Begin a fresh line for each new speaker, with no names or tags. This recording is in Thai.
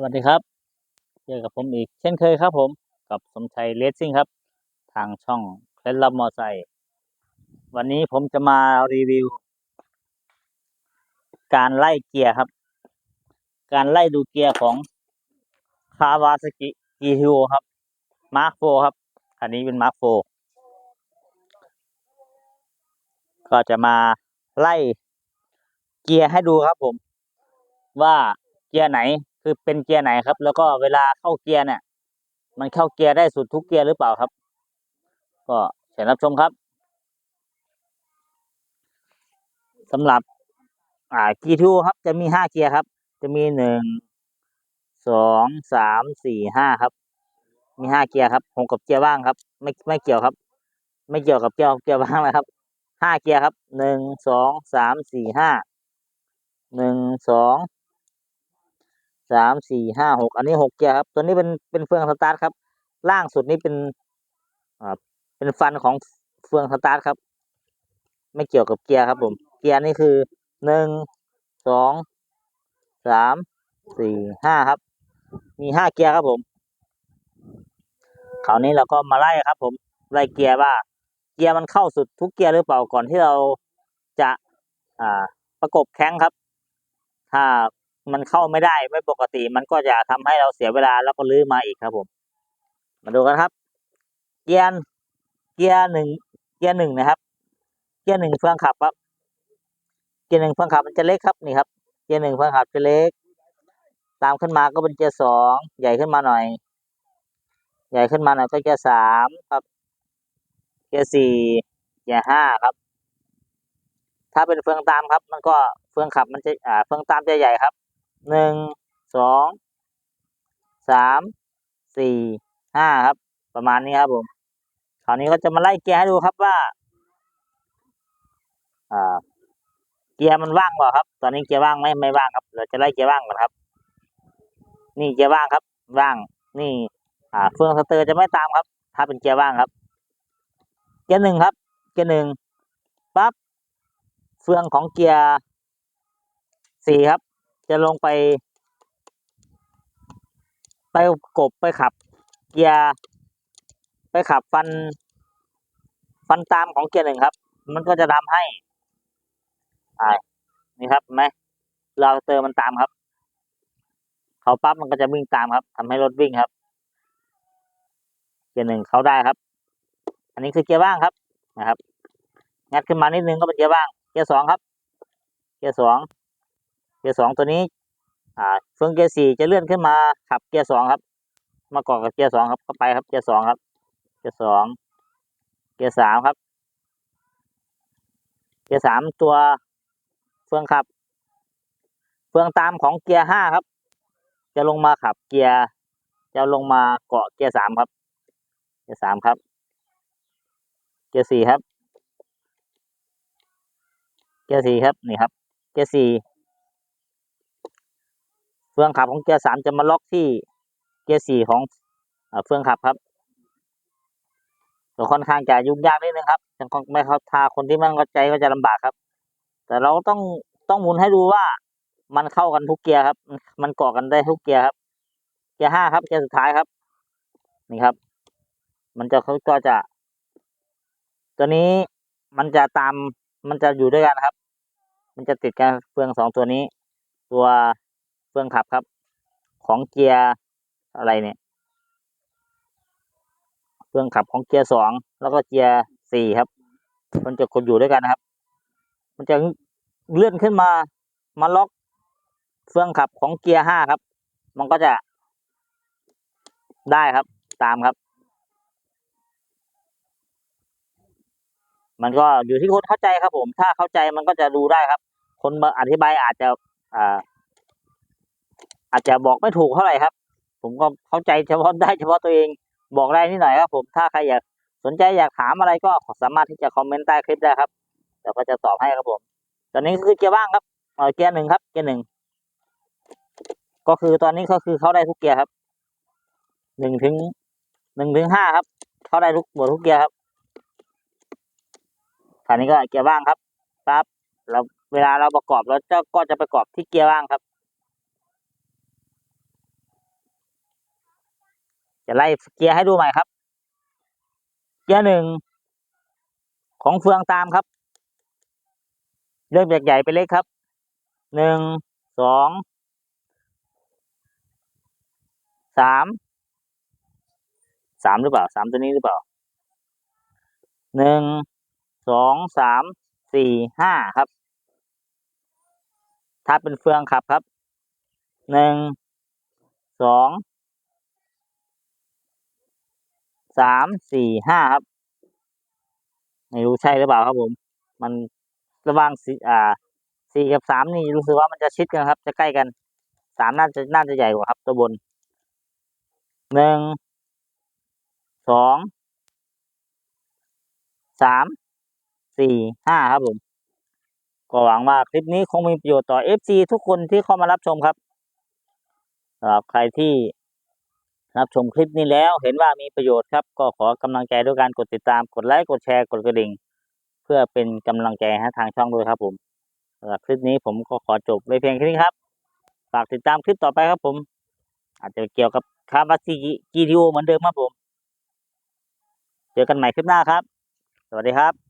สวัสดีครับ เจอกับผมอีกเช่นเคยครับผม กับสมชัยเลสซิ่งครับ ทางช่องเคล็ดลับมอไซค์วันนี้ผมจะมารีวิว การไล่เกียร์ครับ การไล่ดูเกียร์ของคาวาซากิกีฮิวครับมาร์คโฟครับ อันนี้เป็นมาร์คโฟก็จะมาไล่เกียร์ให้ดูครับผม ว่าเกียร์ไหน คือเป็นเกียร์ไหนครับ แล้วก็เวลาเข้าเกียร์เนี่ย มันเข้าเกียร์ได้สุดทุกเกียร์หรือเปล่าครับ ก็เชิญรับชมครับสำหรับ อ่ากีทูครับ จะมีห้าเกียร์ครับ จะมีหนึ่งสองสามสี่ห้าครับ มีห้าเกียร์ครับหกกับเกียร์ว่างครับ ไม่ไม่เกี่ยวครับ ไม่เกี่ยวกับเกียร์เกียร์ว่างนะครับห้าเกียร์ครับหนึ่งสองสามสี่ห้าหนึ่งสอง สามสี่ห้าหกอันนี้หกเกียร์ครับ ตัวนี้เป็นเป็นเฟืองสตาร์ทครับ ล่างสุดนี้เป็นอ่าเป็นฟันของเฟืองสตาร์ทครับ ไม่เกี่ยวกับเกียร์ครับ ผม เกียร์นี่คือหนึ่งสองสามสี่ห้าครับ มีห้าเกียร์ครับผมคราวนี้เราก็มาไล่ครับ ผมไล่เกียร์ว่า เกียร์มันเข้าสุดทุกเกียร์หรือเปล่าก่อนที่เราจะอ่าประกบแข้งครับ ถ้า มันเข้าไม่ได้ไม่ปกติ มันก็จะทำให้เราเสียเวลาแล้วก็ลื้อมาอีกครับผม มาดูกันครับ เกียร์เกียร์หนึ่งเกียร์หนึ่งนะครับ เกียร์หนึ่งเฟืองขับครับ เกียร์หนึ่งเฟืองขับมันจะเล็กครับนี่ครับ เกียร์หนึ่งเฟืองขับจะเล็ก ตามขึ้นมาก็เป็นเกียร์สองใหญ่ขึ้นมาหน่อย ใหญ่ขึ้นมาหน่อยก็เกียร์สามครับ เกียร์สี่เกียร์ห้าครับ ถ้าเป็นเฟืองตามครับ มันก็เฟืองขับมันจะอ่าเฟืองตามจะใหญ่ครับ หนึ่งสองสามสี่ห้าครับ ประมาณนี้ครับผมคราวนี้ก็จะมาไล่เกียร์ให้ดูครับว่าอ่าเกียร์มันว่างเปล่าครับ ตอนนี้เกียร์ว่างไหมไม่ว่างครับ เราจะไล่เกียร์ว่างก่อนครับ นี่เกียร์ว่างครับ ว่าง นี่ อ่าเฟืองสเตอร์จะไม่ตามครับ ถ้าเป็นเกียร์ว่างครับ เกียร์หนึ่งครับ เกียร์หนึ่งปั๊บ เฟืองของเกียร์สี่ครับ จะลงไป ไปกบไปขับ เกียร์ไปขับฟัน ฟันตามของเกียร์หนึ่งครับ มันก็จะทำให้อ่านี่ครับไหมเราเตอร์มันตามครับ เขาปั๊บมันก็จะวิ่งตามครับทำให้รถวิ่งครับ เกียร์หนึ่งเขาได้ครับ อันนี้คือเกียร์ว่างครับนะครับ งัดขึ้นมานิดนึงก็เป็นเกียร์ว่าง เกียร์สองครับ เกียร์สอง เกียร์สองตัวนี้ อ่าเฟืองเกียร์สี่จะเลื่อนขึ้นมาขับเกียร์สองครับ มาเกาะกับเกียร์สองครับเข้าไปครับเกียร์สองครับ เกียร์สองเกียร์สามครับ เกียร์สามตัวเฟืองขับ เฟืองตามของเกียร์ห้าครับ จะลงมาขับเกียร์จะลงมาเกาะเกียร์สามครับ เกียร์สามครับ เกียร์สี่ครับ เกียร์สี่ครับนี่ครับ เกียร์สี่ ฟืองขับของเกียร์สามจะมาล็อกที่เกียร์สี่ของเฟืองขับครับก็ค่อนข้างจะยุ่งยากนิดนึงครับยังไม่เข้าทาคนที่ไม่เข้าใจก็จะลำบากครับ แต่เราต้องต้องหมุนให้ดูว่ามันเข้ากันทุกเกียร์ครับ มันเกาะกันได้ทุกเกียร์ครับ เกียร์ห้าครับ เกียร์สุดท้ายครับ นี่ครับ มันจะเขาก็จะ ตัวนี้มันจะตาม มันจะอยู่ด้วยกันครับ มันจะติดกันเฟืองสองตัวนี้ ตัว ฟืองขับครับ ของเกียร์อะไรเนี่ยเฟืองขับของเกียร์สองแล้วก็เกียร์สี่ครับ มันจะคนอยู่ด้วยกันนะครับ มันจะเลื่อนขึ้นมามาล็อกเฟืองขับของเกียร์ห้าครับ มันก็จะได้ครับ ตามครับ มันก็อยู่ที่คนเข้าใจครับผม ถ้าเข้าใจมันก็จะดูได้ครับ คนมาอธิบายอาจจะอ่า อาจจะบอกไม่ถูกเท่าไหร่ครับ ผมก็เข้าใจเฉพาะได้เฉพาะตัวเองบอกได้นิดหน่อยครับ ผมถ้าใครอยากสนใจอยากถามอะไรก็สามารถที่จะคอมเมนต์ใต้คลิปได้ครับเดี๋ยวก็จะตอบให้ครับผม ตอนนี้คือเกียร์ว่างครับเออเกียร์หนึ่งครับ เกียร์หนึ่งก็คือตอนนี้ก็คือเข้าได้ทุกเกียร์ครับหนึ่งถึงหนึ่งถึงห้าครับ เข้าได้ทุกหมดทุกเกียร์ครับครานี้ก็เกียร์ว่างครับปั๊บเราเวลาเราประกอบเราจะก็จะประกอบที่เกียร์ว่างครับ จะไล่เกียร์ให้ดูใหม่ครับ เกียร์หนึ่งของเฟืองตามครับ เริ่มจากใหญ่ไปเล็กครับ หนึ่ง สอง สาม สามหรือเปล่า สามตัวนี้หรือเปล่า หนึ่ง สอง สาม สี่ ห้าครับ ถ้าเป็นเฟืองขับครับ หนึ่ง สอง สามสี่ห้าครับ ไม่รู้ใช่หรือเปล่าครับผม มันระหว่างสี่อ่าสี่กับสามนี่รู้สึกว่ามันจะชิดกันครับ จะใกล้กันสามน่าจะน่าจะใหญ่กว่าครับ ตัวบนหนึ่งสองสามสี่ห้าครับผม ก็หวังว่าคลิปนี้คงมีประโยชน์ต่อ FC ทุกคนที่เข้ามารับชมครับสำหรับใครที่ รับชมคลิปนี้แล้วเห็นว่ามีประโยชน์ครับ ก็ขอกำลังใจด้วยการกดติดตามกดไลค์กดแชร์กดกระดิ่ง เพื่อเป็นกำลังใจให้ทางช่องด้วยครับผมสำหรับคลิปนี้ผมก็ขอจบไว้เพียงแค่นี้ครับ ฝากติดตามคลิปต่อไปครับผม อาจจะเกี่ยวกับคาบาซิจีทีโอเหมือนเดิมครับผม เจอกันใหม่คลิปหน้าครับ สวัสดีครับ